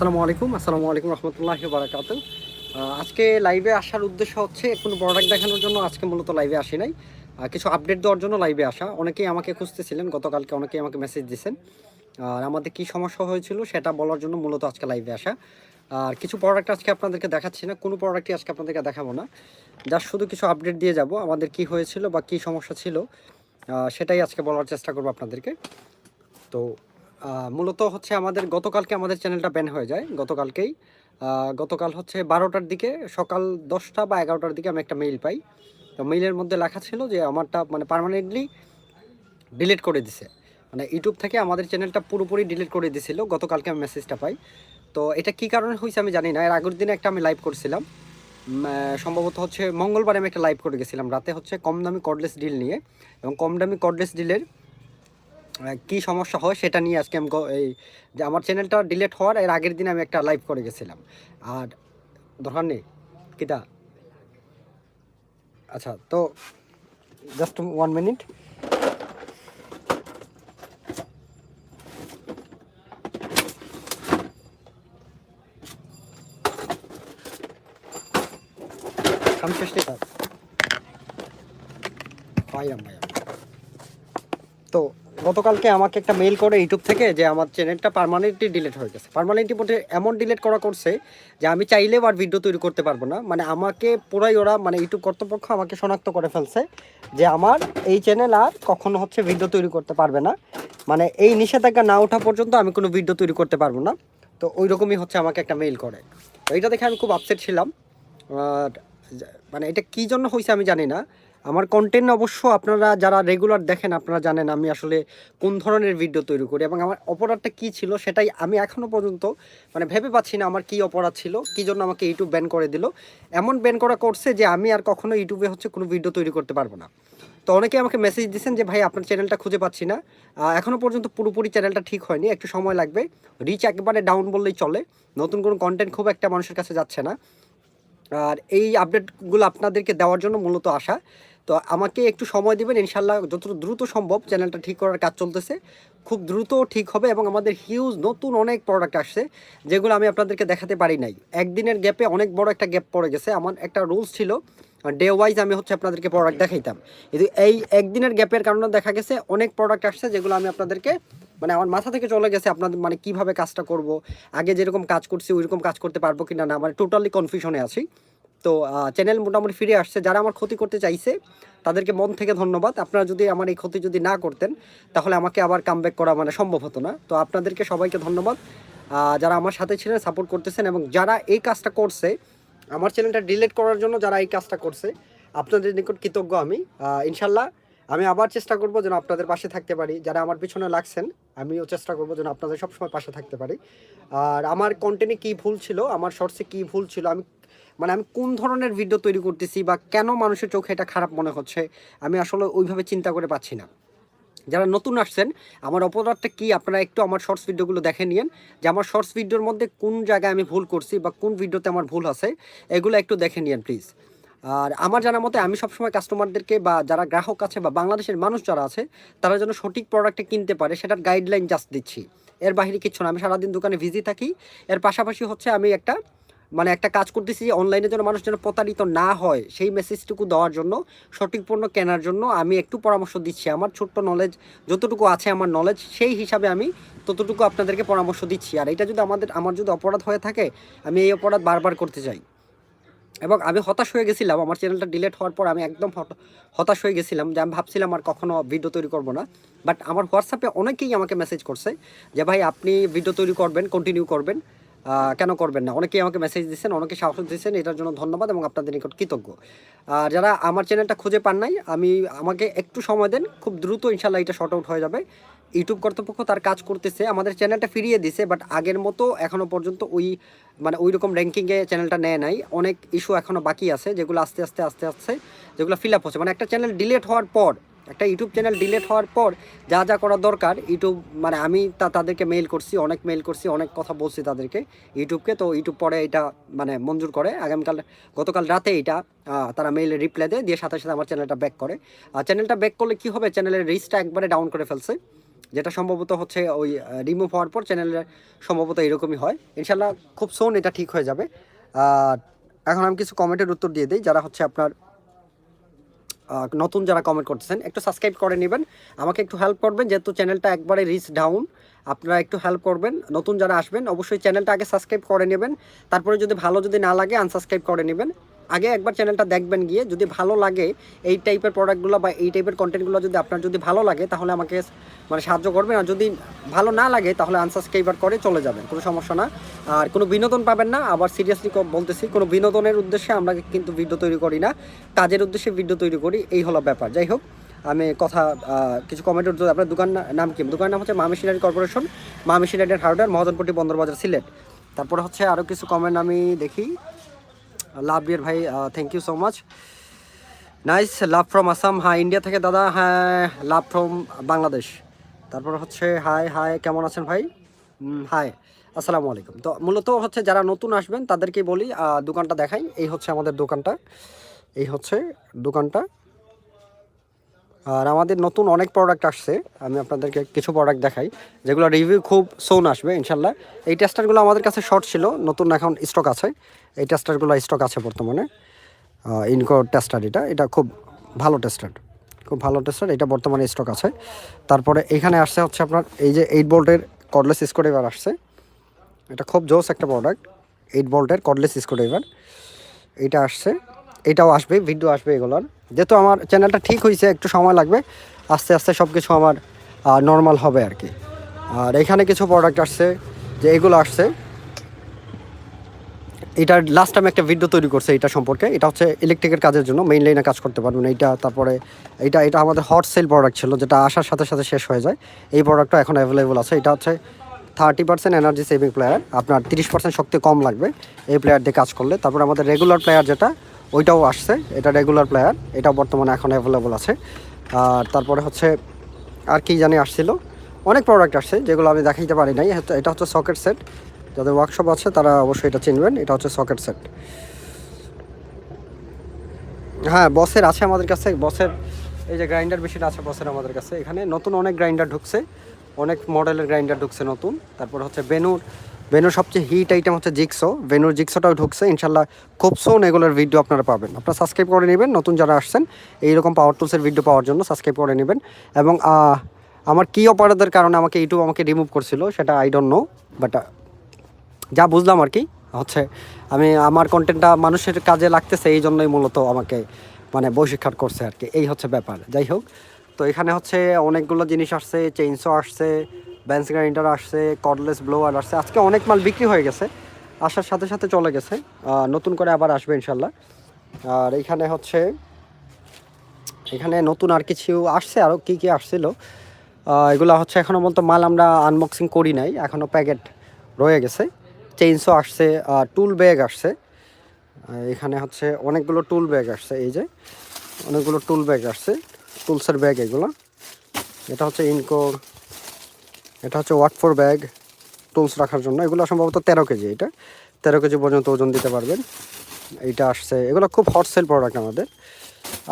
আসসালামু আলাইকুম আসসালামু আলাইকুম রহমতুল্লাহ বারাকাত আজকে লাইভে আসার উদ্দেশ্য হচ্ছে কোনো প্রোডাক্ট দেখানোর জন্য আজকে মূলত লাইভে আসি নাই। কিছু আপডেট দেওয়ার জন্য লাইভে আসা। অনেকেই আমাকে খুঁজতেছিলেন, গতকালকে অনেকেই আমাকে মেসেজ দিয়েছেন আর আমাদের কি সমস্যা হয়েছিল সেটা বলার জন্য মূলত আজকে লাইভে আসা। আর কিছু প্রোডাক্ট আজকে আপনাদেরকে দেখাচ্ছি না, কোনো প্রোডাক্টই আজকে আপনাদেরকে দেখাবো না। জাস্ট শুধু কিছু আপডেট দিয়ে যাব, আমাদের কি হয়েছিল বা কি সমস্যা ছিল সেটাই আজকে বলার চেষ্টা করব আপনাদেরকে। তো মূলত হচ্ছে আমাদের, গতকালকে আমাদের চ্যানেলটা ব্যান হয়ে যায়, গতকালকেই। গতকাল হচ্ছে বারোটার দিকে, সকাল দশটা বা এগারোটার দিকে আমি একটা মেইল পাই। তো মেইলের মধ্যে লেখা ছিল যে আমারটা মানে পার্মানেন্টলি ডিলিট করে দিছে। মানে ইউটিউব থেকে আমাদের চ্যানেলটা পুরোপুরি ডিলিট করে দিছিল, গতকালকে আমি মেসেজটা পাই। তো এটা কি কারণে হয়েছে আমি জানি না, এর আগের দিনে একটা আমি লাইভ করছিলাম। সম্ভবত হচ্ছে মঙ্গলবার আমি একটা লাইভ করে গেছিলাম। রাতে হচ্ছে কম দামি কর্ডলেস ডিল নিয়ে এবং কম দামি কর্ডলেস ডিলের কি সমস্যা হয় সেটা নিয়ে আজকে আমি এই যে আমার চ্যানেলটা ডিলেট হওয়ার এর আগের দিন আমি একটা লাইভ করে গেছিলাম। আর দরকার নেই কিটা আচ্ছা তো জাস্ট ওয়ান মিনিট তো গতকালকে আমাকে একটা মেইল করে ইউটিউব থেকে যে আমার চ্যানেলটা পার্মানেন্টলি ডিলিট হয়ে গেছে। পার্মানেন্টলি বলতে এমন ডিলিট করা করছে যে আমি চাইলেও আর ভিডিও তৈরি করতে পারব না। মানে আমাকে পুরাই ওরা মানে ইউটিউব কর্তৃপক্ষ আমাকে শনাক্ত করে ফেলছে যে আমার এই চ্যানেল আর কখনো হচ্ছে ভিডিও তৈরি করতে পারবে না। মানে এই নিষেধাজ্ঞা না ওঠা পর্যন্ত আমি কোনো ভিডিও তৈরি করতে পারব না। তো ওই রকমই হচ্ছে আমাকে একটা মেইল করে। তো এইটা দেখে আমি খুব আপসেট ছিলাম। মানে এটা কী জন্য হয়েছে আমি জানি না। আমার কন্টেন্ট অবশ্য আপনারা যারা রেগুলার দেখেন, আপনারা জানেন আমি আসলে কোন ধরনের ভিডিও তৈরি করি এবং আমার অপরাধটা কী ছিল সেটাই আমি এখনও পর্যন্ত মানে ভেবে পাচ্ছি না আমার কী অপরাধ ছিল, কী জন্য আমাকে ইউটিউব ব্যান করে দিল। এমন ব্যান করা করছে যে আমি আর কখনো ইউটিউবে হচ্ছে কোনো ভিডিও তৈরি করতে পারব না। তো অনেকে আমাকে মেসেজ দিচ্ছেন যে, ভাই, আপনার চ্যানেলটা খুঁজে পাচ্ছি না। এখনও পর্যন্ত পুরোপুরি চ্যানেলটা ঠিক হয়নি, একটু সময় লাগবে। রিচ একেবারে ডাউন বললেই চলে। নতুন কোনো কন্টেন্ট খুব একটা মানুষের কাছে যাচ্ছে না। আর এই আপডেটগুলো আপনাদেরকে দেওয়ার জন্য মূলত আসা তো আমাকে একটু সময় দিবেন ইনশাল্লাহ যত দ্রুত সম্ভব চ্যানেলটা ঠিক করার কাজ চলতেছে। খুব দ্রুত ঠিক হবে এবং আমাদের হিউজ নতুন অনেক প্রোডাক্ট আসছে, যেগুলো আমি আপনাদেরকে দেখাতে পারি নাই। একদিনের গ্যাপে অনেক বড় একটা গ্যাপ পড়ে গেছে। আমার একটা রুলস ছিল ডে ওয়াইজ আমি হচ্ছে আপনাদেরকে প্রোডাক্ট দেখাইতাম। কিন্তু এই একদিনের গ্যাপের কারণে দেখা গেছে, অনেক প্রোডাক্ট আসছে যেগুলো আমি আপনাদেরকে মানে আমার মাথা থেকে চলে গেছে আপনাদের মানে কীভাবে কাজটা করব। আগে যেরকম কাজ করছি, ওইরকম কাজ করতে পারব কিনা না মানে টোটালি কনফিউশনে আছি। তো চ্যানেল মোটামুটি ফিরে আসছে। যারা আমার ক্ষতি করতে চাইছে, তাদেরকে মন থেকে ধন্যবাদ। আপনারা যদি আমার এই ক্ষতি যদি না করতেন, তাহলে আমাকে আবার কামব্যাক করা মানে সম্ভব হতো না। তো আপনাদেরকে সবাইকে ধন্যবাদ। যারা আমার সাথে ছিলেন সাপোর্ট করতেছেন এবং যারা এই কাজটা করছে, আমার চ্যানেলটা ডিলিট করার জন্য যারা এই কাজটা করছে, আপনাদের নিকট কৃতজ্ঞ আমি। ইনশাল্লাহ আমি আবার চেষ্টা করব যেন আপনাদের পাশে থাকতে পারি। যারা আমার পিছনে লাগছেন, আমিও চেষ্টা করব যেন আপনাদের সবসময় পাশে থাকতে পারি। আর আমার কন্টেন্টে কী ভুল ছিল, আমার শর্টসে কী ভুল ছিল, আমি মানে আমি কোন ধরনের ভিডিও তৈরি করতেছি বা কেন মানুষের চোখে এটা খারাপ মনে হচ্ছে, আমি আসলে ওইভাবে চিন্তা করে পাচ্ছি না। যারা নতুন আসছেন, আমার অপরাধটা কি, আপনারা একটু আমার শর্টস ভিডিওগুলো দেখে নিন যে আমার শর্টস ভিডিওর মধ্যে কোন জায়গায় আমি ভুল করছি বা কোন ভিডিওতে আমার ভুল আছে, এগুলো একটু দেখে নিন প্লিজ আর আমার জানা মতে, আমি সবসময় কাস্টমারদেরকে বা যারা গ্রাহক আছে বা বাংলাদেশের মানুষ যারা আছে, তারা যেন সঠিক প্রোডাক্টটা কিনতে পারে, সেটার গাইডলাইন জাস্ট দিচ্ছি। এর বাইরে কিছু না, আমি সারাদিন দোকানে ভিজি থাকি। এর পাশাপাশি হচ্ছে আমি একটা মানে একটা কাজ করতেছি যে অনলাইনে যেন মানুষ যেন প্রতারিত না হয়, সেই মেসেজটুকু দেওয়ার জন্য, সঠিক পণ্য কেনার জন্য আমি একটু পরামর্শ দিচ্ছি। আমার ছোট্ট নলেজ যতটুকু আছে আমার নলেজ সেই হিসাবে আমি ততটুকু আপনাদেরকে পরামর্শ দিচ্ছি। আর এটা যদি আমাদের, আমার যদি অপরাধ হয়ে থাকে, আমি এই অপরাধ বারবার করতে চাই। এবং আমি হতাশ হয়ে গেছিলাম। আমার চ্যানেলটা ডিলেট হওয়ার পর আমি একদম হত- হতাশ হয়ে গেছিলাম যে আমি ভাবছিলাম আর কখনো ভিডিও তৈরি করব না। বাট আমার হোয়াটসঅ্যাপে অনেকেই আমাকে মেসেজ করছে যে, ভাই, আপনি ভিডিও তৈরি করবেন কন্টিনিউ করবেন কেন করবেন না? অনেকেই আমাকে মেসেজ দিচ্ছেন, অনেকে সাহস দিচ্ছেন, এটার জন্য ধন্যবাদ এবং আপনাদের নিকট কৃতজ্ঞ। আর যারা আমার চ্যানেলটা খুঁজে পান নাই, আমি, আমাকে একটু সময় দেন, খুব দ্রুত ইনশাল্লাহ এটা শর্ট আউট হয়ে যাবে। ইউটিউব কর্তৃপক্ষ তার কাজ করতেছে, আমাদের চ্যানেলটা ফিরিয়ে দিছে বাট আগের মতো এখনও পর্যন্ত ওই মানে ওই রকম র্যাঙ্কিংয়ে চ্যানেলটা নেয় নাই। অনেক ইস্যু এখনও বাকি আছে, যেগুলো আস্তে আস্তে আস্তে আস্তে যেগুলো ফিল আপ হচ্ছে। মানে একটা চ্যানেল ডিলেট হওয়ার পর, একটা ইউটিউব চ্যানেল ডিলেট হওয়ার পর যা যা করা দরকার ইউটিউব মানে আমি তা, তাদেরকে মেইল করছি, অনেক মেইল করছি, অনেক কথা বলছি তাদেরকে ইউটিউবকে তো ইউটিউব পরে এটা মানে মঞ্জুর করে। আগামীকাল, গতকাল রাতে এটা তারা মেইলে রিপ্লাই দেয়, দিয়ে সাথে সাথে আমার চ্যানেলটা ব্যাক করে। আর চ্যানেলটা ব্যাক করলে কি হবে? চ্যানেলের রিচটা একবারে ডাউন করে ফেলছে। যেটা সম্ভবত হচ্ছে ওই রিমুভ হওয়ার পর চ্যানেলের সম্ভবত এরকমই হয়। ইনশাল্লাহ খুব সোন এটা ঠিক হয়ে যাবে। এখন আমি কিছু কমেন্টের উত্তর দিয়ে দিই, যারা হচ্ছে আপনার নতুন যারা কমেন্ট করতেছেন, একটু সাবস্ক্রাইব করে নেবেন। আমাকে একটু হেল্প করবেন, যেহেতু চ্যানেলটা একবারে রিচ ডাউন আপনারা একটু হেল্প করবেন। নতুন যারা আসবেন, অবশ্যই চ্যানেলটা আগে সাবস্ক্রাইব করে নেবেন। তারপরে যদি ভালো যদি না লাগে আনসাবস্ক্রাইব করে নেবেন। আগে একবার চ্যানেলটা দেখবেন গিয়ে যদি ভালো লাগে এই টাইপের প্রোডাক্টগুলো বা এই টাইপের কন্টেন্টগুলো যদি আপনার যদি ভালো লাগে, তাহলে আমাকে মানে সাহায্য করবেন। আর যদি ভালো না লাগে, তাহলে আনসাবস্ক্রাইবার করে চলে যাবেন। কোনো সমস্যা না। আর কোনো বিনোদন পাবেন না। আবার সিরিয়াসলি বলতেছি, কোনো বিনোদনের উদ্দেশ্যে আমরা কিন্তু ভিডিও তৈরি করি না। কাজের উদ্দেশ্যে ভিডিও তৈরি করি। এই হলো ব্যাপার। যাই হোক, আমি কথা কিছু কমেন্টের উত্তর আপনার দোকান নাম কি? দোকানের নাম হচ্ছে Maa machinery corporation. Maa machinery hardware Mahajanpatti Bandarbazar Sylhet. তারপরে হচ্ছে আরও কিছু কমেন্ট আমি দেখি। লাভ ডিয়ার ভাই thank you so much nice love from Assam হ্যাঁ ইন্ডিয়া থেকে দাদা হ্যাঁ লাভ ফ্রম বাংলাদেশ তারপর হচ্ছে হাই হাই কেমন আছেন ভাই? হাই আসসালামু আলাইকুম। তো মূলত হচ্ছে যারা নতুন আসবেন তাদেরকে বলি দোকানটা দেখাই। এই হচ্ছে আমাদের দোকানটা। এই হচ্ছে দোকানটা। আর আমাদের নতুন অনেক প্রোডাক্ট আসছে। আমি আপনাদেরকে কিছু প্রোডাক্ট দেখাই, যেগুলো রিভিউ খুব সোন আসবে, ইনশাল্লাহ। এই টেস্টারগুলো আমাদের কাছে শর্ট ছিল, নতুন এখন স্টক আছে। এই টেস্টারগুলো স্টক আছে বর্তমানে। ইনকো টেস্টার এটা এটা খুব ভালো টেস্টার খুব ভালো টেস্টার এটা বর্তমানে স্টক আছে। তারপরে এখানে আসছে হচ্ছে আপনার এই যে এইট বোল্টের কর্ডলেস স্ক্রুড্রাইভার আসছে। এটা খুব জোস একটা প্রোডাক্ট এইট বোল্টের কর্ডলেস স্ক্রুড্রাইভার এটা আসছে। এটাও আসবে, ভিডিও আসবে এগুলোর যেহেতু আমার চ্যানেলটা ঠিক হয়েছে একটু সময় লাগবে, আস্তে আস্তে সব কিছু আমার নর্মাল হবে আর কি। আর এখানে কিছু প্রোডাক্ট আসছে, যে এগুলো আসছে। এটার লাস্ট টাইম একটা ভিডিও তৈরি করছে এটা সম্পর্কে। এটা হচ্ছে ইলেকট্রিকের কাজের জন্য মেইন লাইনে কাজ করতে পারবেন। এইটা, তারপরে এটা এটা আমাদের হট সেল প্রোডাক্ট ছিল, যেটা আসার সাথে সাথে শেষ হয়ে যায়। এই প্রোডাক্টটা এখন অ্যাভেলেবল আছে। এটা হচ্ছে thirty percent energy saving player আপনার তিরিশ পার্সেন্ট শক্তি কম লাগবে এই প্লেয়ার দিয়ে কাজ করলে। তারপর আমাদের রেগুলার প্লেয়ার যেটা ওইটাও আসছে, এটা রেগুলার প্লেয়ার এটাও বর্তমানে এখন অ্যাভেলেবল আছে। আর তারপরে হচ্ছে, আর কি জানি আসছিল, অনেক প্রোডাক্ট আসছে, যেগুলো আমি দেখাইতে পারি নাই এটা হচ্ছে সকেট সেট যাদের ওয়ার্কশপ আছে, তারা অবশ্যই এটা চিনবেন, এটা হচ্ছে সকেট সেট হ্যাঁ বসের আছে আমাদের কাছে বসের এই যে গ্রাইন্ডার মেশিন আছে বসের আমাদের কাছে, এখানে নতুন অনেক গ্রাইন্ডার ঢুকছে, অনেক মডেলের গ্রাইন্ডার ঢুকছে নতুন, তারপর হচ্ছে বেনুর বেনুর সবচেয়ে হিট আইটেম হচ্ছে জিক্সো ভেনুর জিক্সোটাও ঢুকছে। ইনশাল্লাহ খুব সোন এগুলোর ভিডিও আপনারা পাবেন। আপনারা সাবস্ক্রাইব করে নেবেন। নতুন যারা আসছেন, এইরকম পাওয়ার টুলসের ভিডিও পাওয়ার জন্য সাবস্ক্রাইব করে নেবেন। এবং আমার কী অপরাধের কারণে আমাকে ইউটিউব আমাকে রিমুভ করছিল, সেটা আই ডোন্ট নো বাট যা বুঝলাম আর কি, হচ্ছে আমি, আমার কন্টেন্টটা মানুষের কাজে লাগতেছে এই জন্যই মূলত আমাকে মানে বৈশিক্ষাট করছে আর কি। এই হচ্ছে ব্যাপার। যাই হোক, তো এখানে হচ্ছে অনেকগুলো জিনিস আসছে চেইনসো আসছে ব্যান্স গ্রাইন্ডার আসছে কর্ডলেস ব্লোয়ার আসছে। আজকে অনেক মাল বিক্রি হয়ে গেছে, আসার সাথে সাথে চলে গেছে। নতুন করে আবার আসবে ইনশাল্লাহ আর এখানে হচ্ছে, এখানে নতুন আর কিছু আসছে আরও কী কী আসছিল? এগুলো হচ্ছে এখনও বলতো মাল আমরা আনবক্সিং করি নাই এখনও প্যাকেট রয়ে গেছে। চেইনসও আসছে টুল ব্যাগ আসছে। এখানে হচ্ছে অনেকগুলো টুল ব্যাগ আসছে, এই যে, অনেকগুলো টুল ব্যাগ আসছে টুলসের ব্যাগ এগুলো। এটা হচ্ছে ইনকো এটা হচ্ছে ওয়াট ফোর ব্যাগ টুলস রাখার জন্য। এগুলো সম্ভবত তেরো কেজি, এটা তেরো কেজি পর্যন্ত ওজন দিতে পারবেন। এইটা আসছে। এগুলো খুব হট সেল প্রোডাক্ট আমাদের।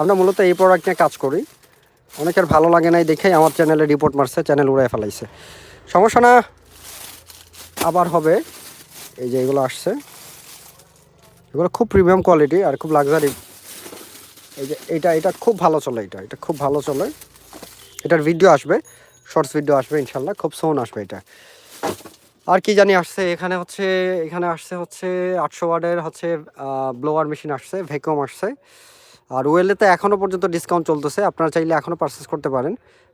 আমরা মূলত এই প্রোডাক্ট নিয়ে কাজ করি। অনেকের ভালো লাগে নাই দেখেই আমার চ্যানেলে রিপোর্ট মারছে চ্যানেল উড়াই ফেলাইছে। সমস্যা না, আবার হবে। এই যে এগুলো আসছে। এগুলো খুব প্রিমিয়াম কোয়ালিটি আর খুব লাক্সারি এই যে এটা এটা খুব ভালো চলে এটা। এটা খুব ভালো চলে। এটার ভিডিও আসবে। শর্টস ভিডিও আসবে ইনশাল্লাহ, খুব সোন আসবে এটা। আর কি জানি আসছে, এখানে হচ্ছে, এখানে আসছে হচ্ছে আটশো ওয়ার্ডের হচ্ছে ব্লোয়ার মেশিন আসছে ভ্যাকুয়াম আসছে। আর ওয়েলেতে এখনও পর্যন্ত ডিসকাউন্ট চলতেছে, আপনারা চাইলে এখনও পারচেস করতে পারেন।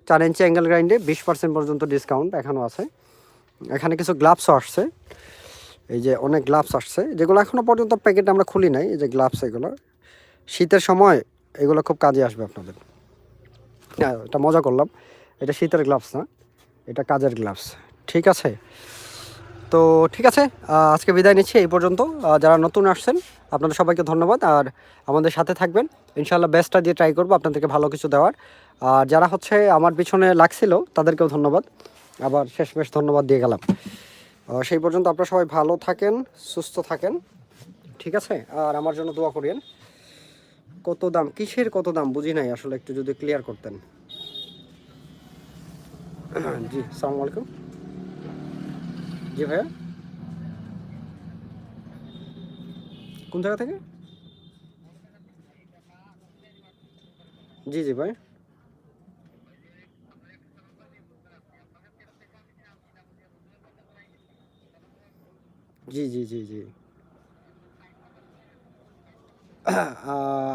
চার ইঞ্চি অ্যাঙ্গেল গ্রাইন্ডে বিশ পার্সেন্ট পর্যন্ত ডিসকাউন্ট এখনও আছে। এখানে কিছু গ্লাভসও আসছে। এই যে অনেক গ্লাভস আসছে, যেগুলো এখনও পর্যন্ত প্যাকেট আমরা খুলি নাই, এই যে গ্লাভস এগুলো। শীতের সময় এগুলো খুব কাজে আসবে আপনাদের। হ্যাঁ এটা মজা করলাম। এটা শীতের গ্লাভস না, এটা কাজের গ্লাভস ঠিক আছে? তো ঠিক আছে আজকে বিদায় নিচ্ছি এই পর্যন্ত। যারা নতুন আসছেন, আপনাদের সবাইকে ধন্যবাদ। আর আমাদের সাথে থাকবেন। ইনশাল্লাহ বেস্টটা দিয়ে ট্রাই করব আপনাদেরকে ভালো কিছু দেওয়ার। আর যারা হচ্ছে আমার পিছনে লাগছিল, তাদেরকেও ধন্যবাদ। আবার শেষ শেষমেশ ধন্যবাদ দিয়ে গেলাম। সেই পর্যন্ত আপনারা সবাই ভালো থাকেন, সুস্থ থাকেন। ঠিক আছে? আর আমার জন্য দোয়া করিয়েন। কত দাম? কিসের কত দাম? বুঝি নাই আসলে, একটু যদি ক্লিয়ার করতেন। জি, সালাম আলাইকুম। জি কোন জায়গা থেকে? জি জি ভাই। জি জি জি জি।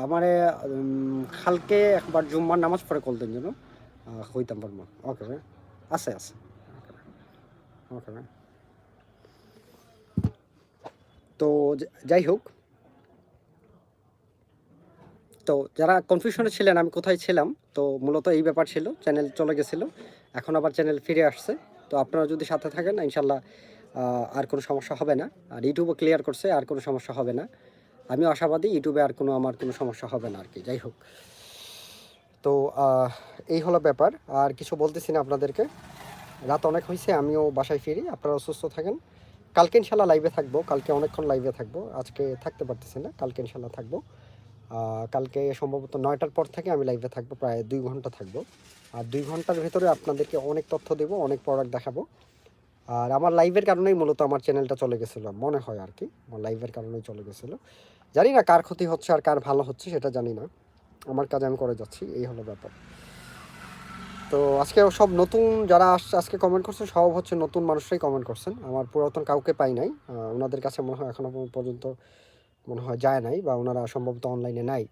আমারে কালকে একবার জুম্মার নামাজ পড়ে কল দেন যেন। হইতাম পারব ওকে ভাই। আছে আছে। ওকে ভাই তো যাই হোক। তো যারা কনফিউশনে ছিলেন আমি কোথায় ছিলাম? তো মূলত এই ব্যাপার ছিল চ্যানেল চলে গেছিল। এখন আবার চ্যানেল ফিরে আসছে। তো আপনারা যদি সাথে থাকেন ইনশাল্লাহ আর কোনো সমস্যা হবে না। আর ইউটিউবও ক্লিয়ার করছে আর কোনো সমস্যা হবে না। আমি আশাবাদী ইউটিউবে আর কোনো আমার কোনো সমস্যা হবে না আর কি। যাই হোক। তো এই হলো ব্যাপার। আর কিছু বলতেছি না আপনাদেরকে। রাত অনেক হয়েছে আমিও বাসায় ফিরি, আপনারা সুস্থ থাকেন। কালকে ইনশাল্লাহ লাইভে থাকব, কালকে অনেকক্ষণ লাইভে থাকব। আজকে থাকতে পারতেছি না, কালকে ইনশাল্লাহ থাকব। কালকে সম্ভবত নয়টার পর থেকে আমি লাইভে থাকব, প্রায় দুই ঘণ্টা থাকব। আর দুই ঘণ্টার ভেতরে আপনাদেরকে অনেক তথ্য দেবো, অনেক প্রোডাক্ট দেখাবো। আর আমার লাইভের কারণেই মূলত আমার চ্যানেলটা চলে গেছিল, মনে হয় আর কি। আমার লাইভের কারণেই চলে গেছিল। জানি না কার ক্ষতি হচ্ছে আর কার ভালো হচ্ছে, সেটা জানি না। আমার কাজ আমি করে যাচ্ছি, এই হলো ব্যাপার। তো আজকে সব নতুন যারা আজকে কমেন্ট করছে, সব হচ্ছে নতুন মানুষরাই কমেন্ট করছেন। আমার পুরাতন কাউকে পাই নাই ওনাদের কাছে মনে হয় এখনও পর্যন্ত মনে হয় যায় নাই বা ওনারা সম্ভবত অনলাইনে নাই।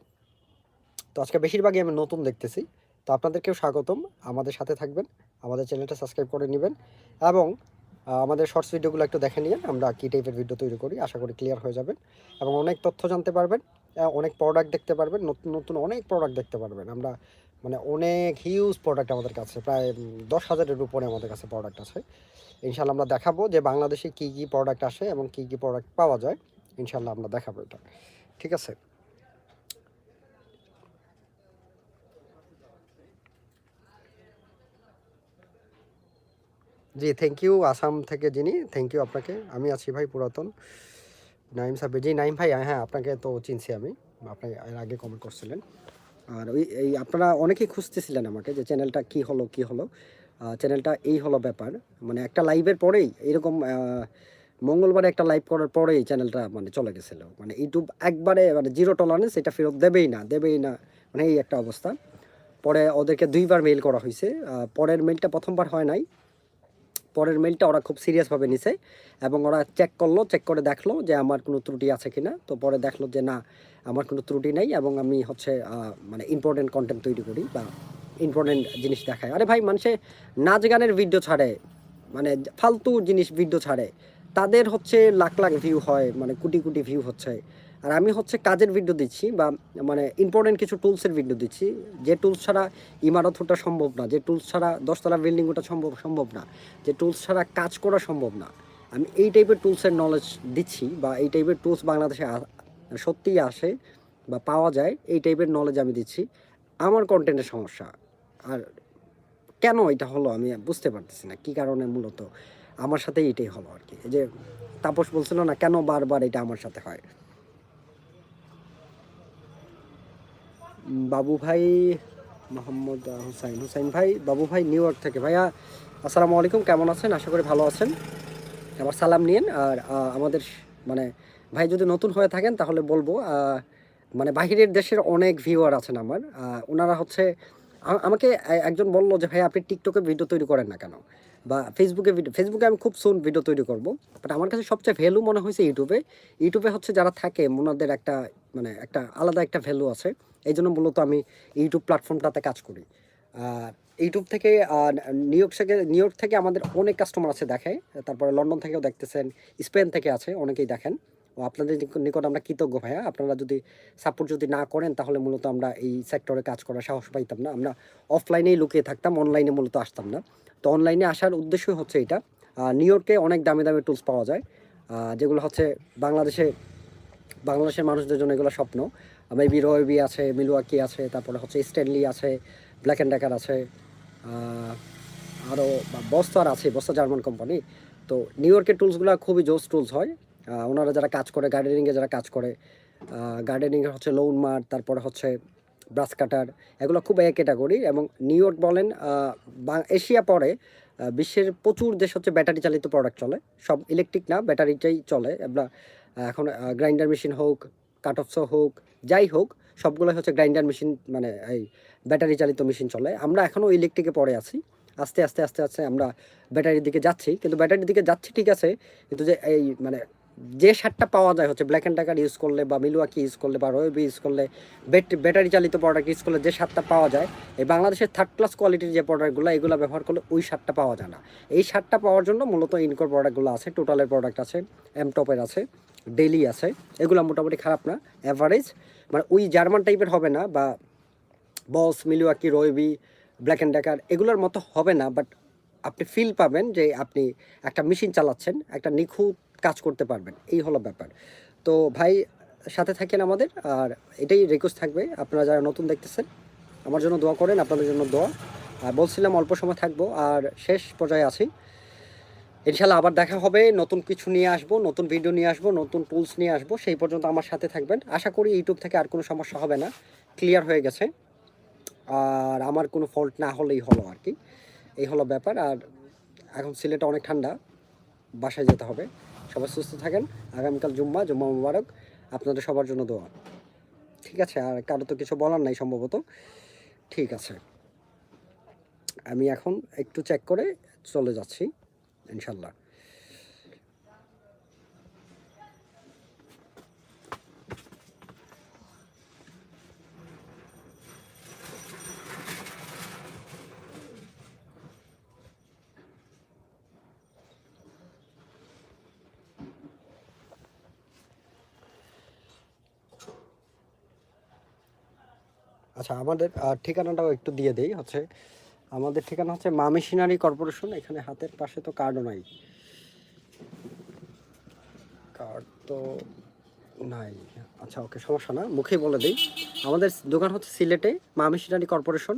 তো আজকে বেশিরভাগই আমি নতুন দেখতেছি। তো আপনাদেরকেও স্বাগতম। আমাদের সাথে থাকবেন, আমাদের চ্যানেলটা সাবস্ক্রাইব করে নেবেন এবং আমাদের শর্টস ভিডিওগুলো একটু দেখে নিয়ে আমরা কী টাইপের ভিডিও তৈরি করি, আশা করি ক্লিয়ার হয়ে যাবেন এবং অনেক তথ্য জানতে পারবেন। অনেক প্রোডাক্ট দেখতে পারবেন, নতুন নতুন অনেক প্রোডাক্ট দেখতে পারবেন। আমরা মানে অনেক হিউজ প্রোডাক্ট আমাদের কাছে, প্রায় দশ হাজারের উপরে আমাদের কাছে প্রোডাক্ট আছে। ইনশাল্লাহ আমরা দেখাবো যে বাংলাদেশে কী কী প্রোডাক্ট আসে এবং কী কী প্রোডাক্ট পাওয়া যায়। ইনশাল্লাহ আমরা দেখাবো এটা। ঠিক আছে? জি থ্যাংক ইউ আসাম থেকে যিনি থ্যাংক ইউ আপনাকে। আমি আছি ভাই পুরাতন। নাইম সাহেব জি নাইম ভাই হ্যাঁ আপনাকে তো চিনছি আমি। আপনি এর আগে কমেন্ট করছিলেন। আর ওই, এই আপনারা অনেকেই খুঁজতেছিলেন আমাকে যে চ্যানেলটা কি হলো কি হলো। চ্যানেলটা এই হলো ব্যাপার। মানে একটা লাইভের পরেই, এরকম মঙ্গলবারে একটা লাইভ করার পরেই চ্যানেলটা মানে চলে গেছিল। মানে ইউটিউব একবারে মানে জিরো টলারেন্স এটা ফেরত দেবেই না দেবেই না। মানে এই একটা অবস্থা। পরে ওদেরকে দুইবার মেইল করা হয়েছে পরের মেইলটা প্রথমবার হয় নাই। পরের মেইলটা ওরা খুব সিরিয়াসভাবে নিছে এবং ওরা চেক করল চেক করে দেখল যে আমার কোনো ত্রুটি আছে কিনা। তো পরে দেখল যে না, আমার কোনো ত্রুটি নেই এবং আমি হচ্ছে মানে ইম্পর্টেন্ট কন্টেন্ট তৈরি করি বা ইম্পর্টেন্ট জিনিস দেখায় আরে ভাই, মানুষে নাচ গানের ভিডিও ছাড়ে মানে ফালতু জিনিস ভিডিও ছাড়ে। তাদের হচ্ছে লাখ লাখ ভিউ হয় মানে কোটি কোটি ভিউ হচ্ছে। আর আমি হচ্ছে কাজের ভিডিও দিচ্ছি বা মানে ইম্পর্টেন্ট কিছু টুলসের ভিডিও দিচ্ছি। যে টুলস ছাড়া ইমারত ওঠা সম্ভব না, যে টুলস ছাড়া দশতলা বিল্ডিং ওঠা সম্ভব সম্ভব না, যে টুলস ছাড়া কাজ করা সম্ভব না। আমি এই টাইপের টুলসের নলেজ দিচ্ছি বা এই টাইপের টুলস বাংলাদেশে সত্যিই আসে বা পাওয়া যায়, এই টাইপের নলেজ আমি দিচ্ছি। আমার কন্টেন্টের সমস্যা। আর কেন এটা হলো আমি বুঝতে পারতেছি না, কী কারণে মূলত? আমার সাথে এটাই হলো আর কি। যে তাপস বলছিল না, কেন বারবার এটা আমার সাথে হয়? বাবু ভাই মোহাম্মদ হুসাইন। হুসাইন ভাই, বাবু ভাই নিউ ইয়র্ক থেকে। ভাইয়া, আসসালামু আলাইকুম। কেমন আছেন? আশা করি ভালো আছেন। আমার সালাম নিন আর আমাদের মানে ভাই যদি নতুন হয়ে থাকেন, তাহলে বলব মানে বাহিরের দেশের অনেক ভিউয়ার আছেন আমার। ওনারা হচ্ছে আমাকে একজন বলল যে ভাই আপনি টিকটকে ভিডিও তৈরি করেন না কেন? বা ফেসবুকে ভিডিও ফেসবুকে আমি খুব সুন ভিডিও তৈরি করব। বাট আমার কাছে সবচেয়ে ভ্যালু মনে হয়েছে ইউটিউবে ইউটিউবে হচ্ছে যারা থাকে ওনাদের একটা মানে একটা আলাদা একটা ভ্যালু আছে। এই জন্য মূলত আমি ইউটিউব প্ল্যাটফর্মটাতে কাজ করি। ইউটিউব থেকে নিউ ইয়র্ক থেকে নিউ ইয়র্ক থেকে আমাদের অনেক কাস্টমার আছে দেখে তারপরে লন্ডন থেকেও দেখতেছেন স্পেন থেকে আছে, অনেকেই দেখেন। ও আপনাদের নিকট আমরা কৃতজ্ঞ ভাইয়া। আপনারা যদি সাপোর্ট যদি না করেন, তাহলে মূলত আমরা এই সেক্টরে কাজ করার সাহস পাইতাম না। আমরা অফলাইনেই লুকিয়ে থাকতাম অনলাইনে মূলত আসতাম না। তো অনলাইনে আসার উদ্দেশ্যই হচ্ছে এটা নিউ ইয়র্কে অনেক দামি দামি টুলস পাওয়া যায়। যেগুলো হচ্ছে বাংলাদেশে, বাংলাদেশের মানুষদের জন্য এগুলো স্বপ্ন। মেবি রয়বি আছে মিলওয়াকি আছে, তারপরে হচ্ছে স্ট্যানলি আছে ব্ল্যাক অ্যান্ড ডেকার আছে আরও বস্তার আছে বস্তা জার্মান কোম্পানি তো নিউ ইয়র্কের টুলসগুলো খুবই জোস টুলস হয়। ওনারা যারা কাজ করে গার্ডেনিংয়ে যারা কাজ করে গার্ডেনিংয়ে হচ্ছে লোন মার তারপরে হচ্ছে ব্রাশ কাটার এগুলো খুব এক ক্যাটাগরি এবং নিউ ইয়র্ক বলেন বা- এশিয়া পরে বিশ্বের প্রচুর দেশ হচ্ছে ব্যাটারি চালিত প্রোডাক্ট চলে। সব ইলেকট্রিক না ব্যাটারিটাই চলে। আমরা এখন গ্রাইন্ডার মেশিন হোক কাট অফসো হোক যাই হোক সবগুলো হচ্ছে গ্রাইন্ডার মেশিন মানে এই ব্যাটারি চালিত মেশিন চলে। আমরা এখনও ইলেকট্রিকে পরে আছি। আস্তে আস্তে আস্তে আস্তে আমরা ব্যাটারির দিকে যাচ্ছি। কিন্তু ব্যাটারির দিকে যাচ্ছি ঠিক আছে, কিন্তু যে এই মানে যে সারটা পাওয়া যায় হচ্ছে ব্ল্যাক অ্যান্ড টাকার ইউজ করলে বা মিলওয়াকি ইউজ করলে বা রয়েবি ইউজ করলে ব্যাট- ব্যাটারি চালিত প্রোডাক্ট ইউজ করলে যে সারটা পাওয়া যায়, এই বাংলাদেশের থার্ড ক্লাস কোয়ালিটির যে প্রোডাক্টগুলো এগুলো ব্যবহার করলে ওই সারটা পাওয়া যায় না। এই সারটা পাওয়ার জন্য মূলত ইনকোর প্রোডাক্টগুলো আছে টোটালের প্রোডাক্ট আছে এম টপের আছে ডেলি আছে। এগুলো মোটামুটি খারাপ না অ্যাভারেজ মানে ওই জার্মান টাইপের হবে না বা Bosch Milwaukee Ryobi Black and Decker এগুলোর মতো হবে না বাট আপনি ফিল পাবেন যে আপনি একটা মেশিন চালাচ্ছেন, একটা নিখুঁত কাজ করতে পারবেন। এই হলো ব্যাপার। তো ভাই, সাথে থাকেন আমাদের, আর এটাই রিকোয়েস্ট থাকবে। আপনারা যারা নতুন দেখতেছেন, আমার জন্য দোয়া করেন, আপনাদের জন্য দোয়া। আর বলছিলাম অল্প সময় থাকব, আর শেষ পর্যায়ে আছি ইনশাল্লাহ আবার দেখা হবে, নতুন কিছু নিয়ে আসব, নতুন ভিডিও নিয়ে আসব, নতুন টুলস নিয়ে আসব, সেই পর্যন্ত আমার সাথে থাকবেন। আশা করি ইউটিউব থেকে আর কোনো সমস্যা হবে না ক্লিয়ার হয়ে গেছে। আর আমার কোনো ফল্ট না হলেই হলো আর কি। এই হলো ব্যাপার। আর এখন সিলেটে অনেক ঠান্ডা, বাসায় যেতে হবে। সবাই সুস্থ থাকেন। আগামীকাল জুম্মা জুম্মা মুবারক। আপনাদের সবার জন্য দোয়া। ঠিক আছে? আর কারও তো কিছু বলার নাই সম্ভবত। ঠিক আছে। আমি এখন একটু চেক করে চলে যাচ্ছি। ইনশাল্লাহ আচ্ছা আমাদের ঠিকানাটাও একটু দিয়ে দেই হচ্ছে আমাদের ঠিকানা হচ্ছে মা মেশিনারি কর্পোরেশন, এখানে হাতের পাশে তো কার্ডও নাই। কার্ড তো নাই। আচ্ছা ওকে, সমস্যা না, মুখেই বলে দিই। আমাদের দোকান হচ্ছে সিলেটে মা মেশিনারি কর্পোরেশন,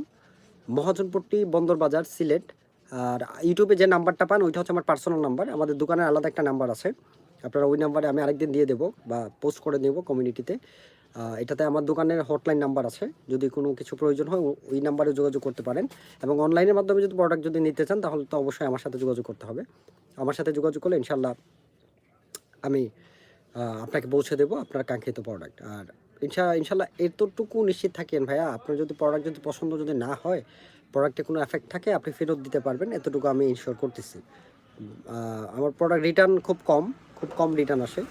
মহাজনপট্টি বন্দর বাজার, সিলেট। আর ইউটিউবে যে নাম্বারটা পান, ওইটা হচ্ছে আমার পার্সোনাল নাম্বার। আমাদের দোকানের আলাদা একটা নাম্বার আছে। আপনারা ওই নাম্বারে আমি আরেকদিন দিয়ে দেবো বা পোস্ট করে দেবো কমিউনিটিতে। এটাতে আমার দোকানের হটলাইন নাম্বার আছে। যদি কোনো কিছু প্রয়োজন হয় ওই নাম্বারে যোগাযোগ করতে পারেন। এবং অনলাইনের মাধ্যমে যদি প্রোডাক্ট যদি নিতে চান, তাহলে তো অবশ্যই আমার সাথে যোগাযোগ করতে হবে। আমার সাথে যোগাযোগ করলে ইনশাল্লাহ আমি আপনাকে পৌঁছে দেবো আপনার কাঙ্ক্ষিত প্রোডাক্ট আর ইনশা ইনশাল্লাহ এতটুকু নিশ্চিত থাকেন ভাইয়া, আপনার যদি প্রোডাক্ট যদি পছন্দ যদি না হয় প্রোডাক্টে কোনো এফেক্ট থাকে, আপনি ফেরত দিতে পারবেন। এতটুকু আমি ইনশিওর করতেছি। আমার প্রোডাক্ট রিটার্ন খুব কম খুব কম রিটার্ন আসে।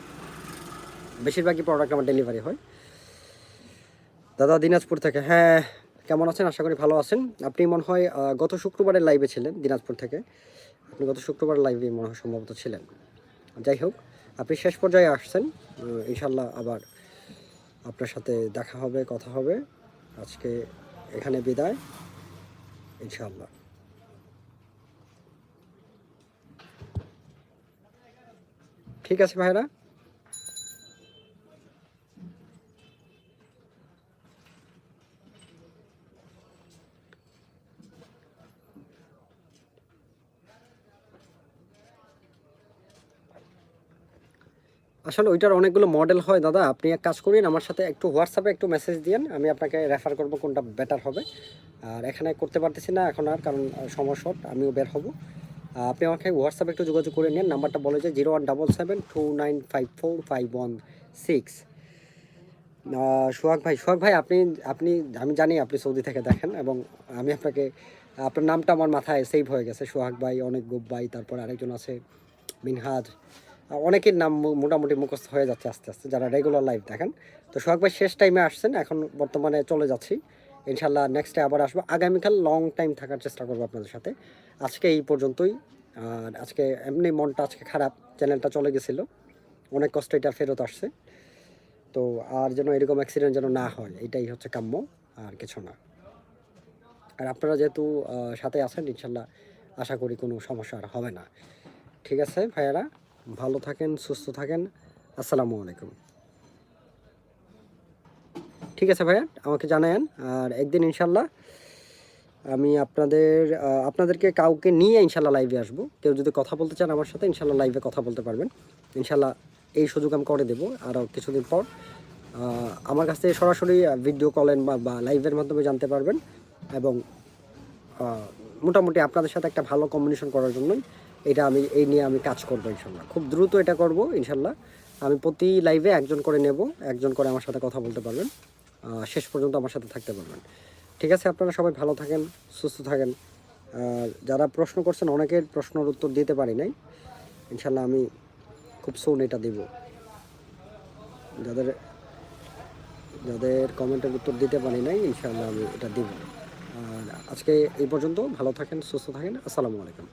বেশিরভাগই প্রোডাক্ট আমার ডেলিভারি হয়। দাদা দিনাজপুর থেকে। হ্যাঁ কেমন আছেন? আশা করি ভালো আছেন। আপনি মনে হয় গত শুক্রবারের লাইভে ছিলেন দিনাজপুর থেকে। আপনি গত শুক্রবার লাইভে মনে হয় সম্ভবত ছিলেন। যাই হোক, আপনি শেষ পর্যায়ে আসছেন। ইনশাল্লাহ আবার আপনার সাথে দেখা হবে, কথা হবে। আজকে এখানে বিদায়। ইনশাল্লাহ ঠিক আছে ভাইরা? আসলে ওইটার অনেকগুলো মডেল হয়, দাদা। আপনি এক কাজ করেন, আমার সাথে একটু হোয়াটসঅ্যাপে একটু মেসেজ দিয়েন, আমি আপনাকে রেফার করব কোনটা বেটার হবে। আর এখানে করতে পারতেছি না এখন আর, কারণ সময় শর্ট আমিও বের হব। আপনি আমাকে হোয়াটসঅ্যাপে একটু যোগাযোগ করে নিন, নাম্বারটা বলে যে zero one double seven two nine five four five one six. Sohag ভাই সোহাগ ভাই, আপনি আপনি, আমি জানি আপনি সৌদি থেকে দেখেন এবং আমি আপনাকে, আপনার নামটা আমার মাথায় সেভ হয়ে গেছে। সোহাগ ভাই, অনেক গুপ ভাই, তারপর আরেকজন আছে, মিনহাজ। অনেকের নাম মোটামুটি মুখস্থ হয়ে যাচ্ছে আস্তে আস্তে, যারা রেগুলার লাইভ দেখেন। তো সোহাগ ভাই শেষ টাইমে আসছেন, এখন বর্তমানে চলে যাচ্ছি। ইনশাল্লাহ নেক্সট আবার আসব। আগামীকাল লং টাইম থাকার চেষ্টা করব আপনাদের সাথে। আজকে এই পর্যন্তই। আর আজকে এমনি মনটা আজকে খারাপ চ্যানেলটা চলে গেছিল। অনেক কষ্ট, এটা ফেরত আসছে। তো আর যেন এরকম অ্যাক্সিডেন্ট যেন না হয়, এটাই হচ্ছে কাম্য, আর কিছু না। আর আপনারা যেহেতু সাথে আছেন ইনশাল্লাহ আশা করি কোনো সমস্যা আর হবে না। ঠিক আছে ভাইয়ারা? ভালো থাকেন, সুস্থ থাকেন। আসসালামু আলাইকুম। ঠিক আছে ভাইয়া, আমাকে জানায়েন, আর একদিন ইনশাল্লাহ আমি আপনাদের আপনাদেরকে কাউকে নিয়ে ইনশাল্লাহ লাইভে আসব। কেউ যদি কথা বলতে চান আমার সাথে, ইনশাল্লাহ লাইভে কথা বলতে পারবেন। ইনশাল্লাহ এই সুযোগ আমি করে দেবো। আরও কিছুদিন পর আমার কাছ থেকে সরাসরি ভিডিও কলেন বা বা লাইভের মাধ্যমে জানতে পারবেন। এবং মোটামুটি আপনাদের সাথে একটা ভালো কম্বিনেশন করার জন্যই এটা আমি, এই নিয়ে আমি কাজ করব ইনশাল্লাহ। খুব দ্রুত এটা করব ইনশাল্লাহ। আমি প্রতি লাইভে একজন করে নেব, একজন করে আমার সাথে কথা বলতে পারবেন। শেষ পর্যন্ত আমার সাথে থাকতে পারবেন। ঠিক আছে, আপনারা সবাই ভালো থাকেন, সুস্থ থাকেন। যারা প্রশ্ন করছেন, অনেকের প্রশ্নের উত্তর দিতে পারি নাই। ইনশাল্লাহ আমি খুব সোন এটা দিব। যাদের যাদের কমেন্টের উত্তর দিতে পারি নাই, ইনশাল্লাহ আমি এটা দিব। আজকে এই পর্যন্ত, ভালো থাকেন, সুস্থ থাকেন। আসসালামু আলাইকুম।